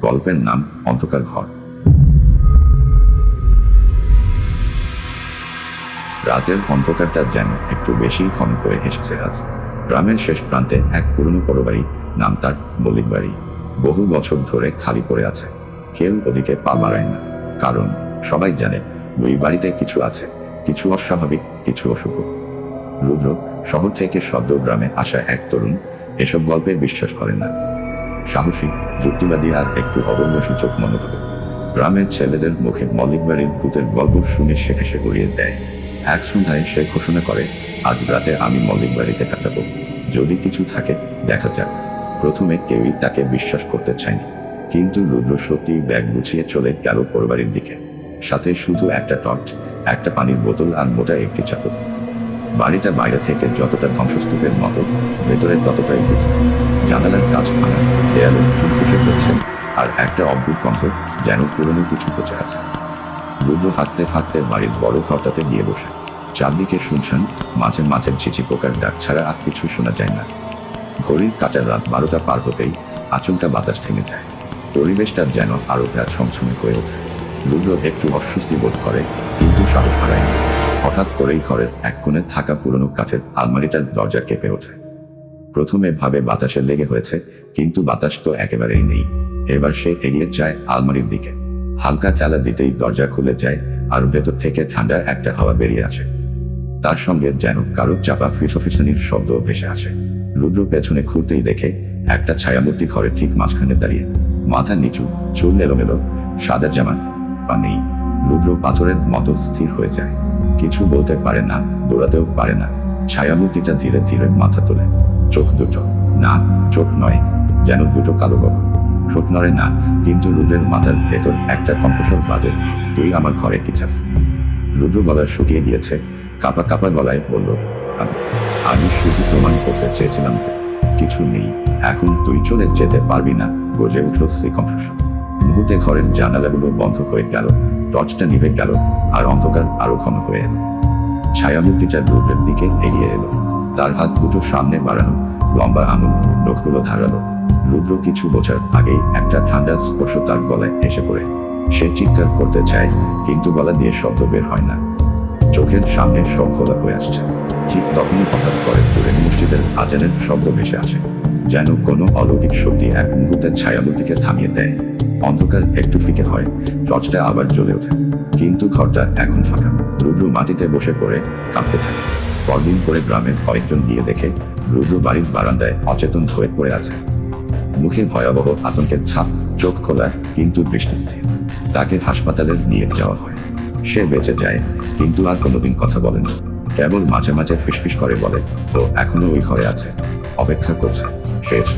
গল্পের নাম অন্ধকার ঘর। রাতের অন্ধকারটা যেন একটু বেশি ঘন হয়ে এসেছে আজ। গ্রামের শেষ প্রান্তে এক পুরনো পরবাড়ি নাম তার মল্লিক বাড়ি। বহু বছর ধরে খালি পড়ে আছে। কেউ ওদিকে পা বাড়ায় না, কারণ সবাই জানে ওই বাড়িতে কিছু আছে, কিছু অস্বাভাবিক, কিছু অশুভ। রুদ্র শহর থেকে সদ্য গ্রামে আসা এক তরুণ এসব গল্পে বিশ্বাস করেন না। সাহসী, যুক্তিবাদী আর একটু অবজ্ঞ সূচক মনোভাবে। গ্রামের ছেলেদের মুখে মল্লিক বাড়ির ভূতের গল্প শুনে সে হেসে গড়িয়ে দেয়। এক সন্ধ্যায় সে ঘোষণা করে, আজ রাতে আমি মল্লিক বাড়িতে কাটাবো। যদি কিছু থাকে, দেখা যাক। প্রথমে কেউই তাকে বিশ্বাস করতে চায়নি। কিন্তু রুদ্র সত্যি ব্যাগ গুছিয়ে চলে গেল পরিবারের দিকে। সাথে শুধু একটা টর্চ, একটা পানির বোতল আর মোটা একটি চাদর। বাড়িটা বাইরে থেকে যতটা ধ্বংসস্তূপের মতো, ভেতরে ততটাই ভূত জানালার কাজ ভাঙা দেয়ালে চুপ বসে পড়ছে, আর একটা অদ্ভুত গন্ধ যেন পুরনো কিছু পচে আছে। রুদ্র হাঁটতে হাঁটতে বাড়ির বড় ঘরটাতে গিয়ে বসে। চারদিকে শুনছেন মাঝে মাঝে ঝিঝি পোকার ডাক ছাড়া আর কিছু শোনা যায় না। ঘড়ির কাটার রাত বারোটা পার হতেই আচমকা বাতাস থেমে যায়। পরিবেশটা যেন আরও গা ছমছমে হয়ে ওঠে। রুদ্র একটু অস্বস্তি বোধ করে, কিন্তু সাহস হারায় হঠাৎ করেই ঘরের এক কোণে থাকা পুরনো কাঠের আলমারিটার দরজা কেঁপে ওঠে। প্রথমে ভাবে বাতাসে লেগে হয়েছে, কিন্তু বাতাস তো একেবারেই নেই। এবার সে এগিয়ে যায় আলমারির দিকে। হালকা ঠেলা দিতেই দরজা খুলে যায় আর ভেতর থেকে ঠান্ডা একটা হাওয়া বেরিয়ে আসে। তার সঙ্গে যেন কারও চাপা ফিসফিসনির শব্দ ভেসে আসে। রুদ্র পেছনে ঘুরতেই দেখে একটা ছায়ামূর্তি ঘরের ঠিক মাঝখানে দাঁড়িয়ে। মাথা নিচু, চুল এলোমেলো, সাদা জামা, পা নেই। রুদ্র পাথরের মতো স্থির হয়ে যায়। কিছু বলতে পারে না, দৌড়াতেও পারে না। ছায়ামূর্তিটা ধীরে ধীরে মাথা তোলে। চোখ দুটো। না, চোখ নয়। যেন দুটো কালো গহন ঠোঁট নড়ে না, কিন্তু রুদ্রের মাথার ভেতর একটা কণ্ঠস্বর বাজে, তুই আমার ঘরে কি চাস? রুদ্র গলা শুকিয়ে গিয়েছে। কাপা কাপা গলায় বলল, "আমি- আমি শুধু প্রমাণ করতে চেয়েছিলাম কিছু নেই। এখন তুই চলে যেতে পারবি না। গজে উঠল সেই কণ্ঠস্বর। মুহূর্তে ঘরের জানালাগুলো বন্ধ হয়ে গেল টর্চটা নিভে গেল, আর অন্ধকার আরও ঘন হয়ে এলো। ছায়ামূর্তিটা রুদ্রের দিকে এগিয়ে এলো। তার হাত দুটো সামনে বাড়ানো, লম্বা আঙুল, নখগুলো ধারালো। রুদ্র কিছু বোঝার আগেই একটা ঠান্ডা স্পর্শ তার গলায় এসে পড়ে। সে চিৎকার করতে চায়, কিন্তু গলা দিয়ে শব্দ বের হয় না। চোখের সামনে সব খোলা হয়ে আসছে। ঠিক তখনই হঠাৎ করে দূরে মসজিদের আজানের শব্দ ভেসে আসে, যেন কোনো অলৌকিক শক্তি এক মুহূর্তে ছায়ামূর্তিকে থামিয়ে দেয়। অন্ধকার একটু ফিকে হয় টর্চটা আবার জ্বলে ওঠে। কিন্তু ঘরটা এখন ফাঁকা। রুদ্র মাটিতে বসে পড়ে কাঁপতে থাকে। পরদিন করে গ্রামের কয়েকজন গিয়ে দেখে রুদ্র বাড়ির বারান্দায় অচেতন হয়ে পড়ে আছে। মুখে ভয়াবহ আতঙ্কের ছাপ, চোখ খোলা, কিন্তু দৃষ্টি স্থির। তাকে হাসপাতালে নিয়ে যাওয়া হয়। সে বেঁচে যায়, কিন্তু আর কোনোদিন কথা বলেনি কেবল মাঝে মাঝে ফিসফিস করে বলে, তো এখনও ওই ঘরে আছে। অপেক্ষা করছে। শেষ।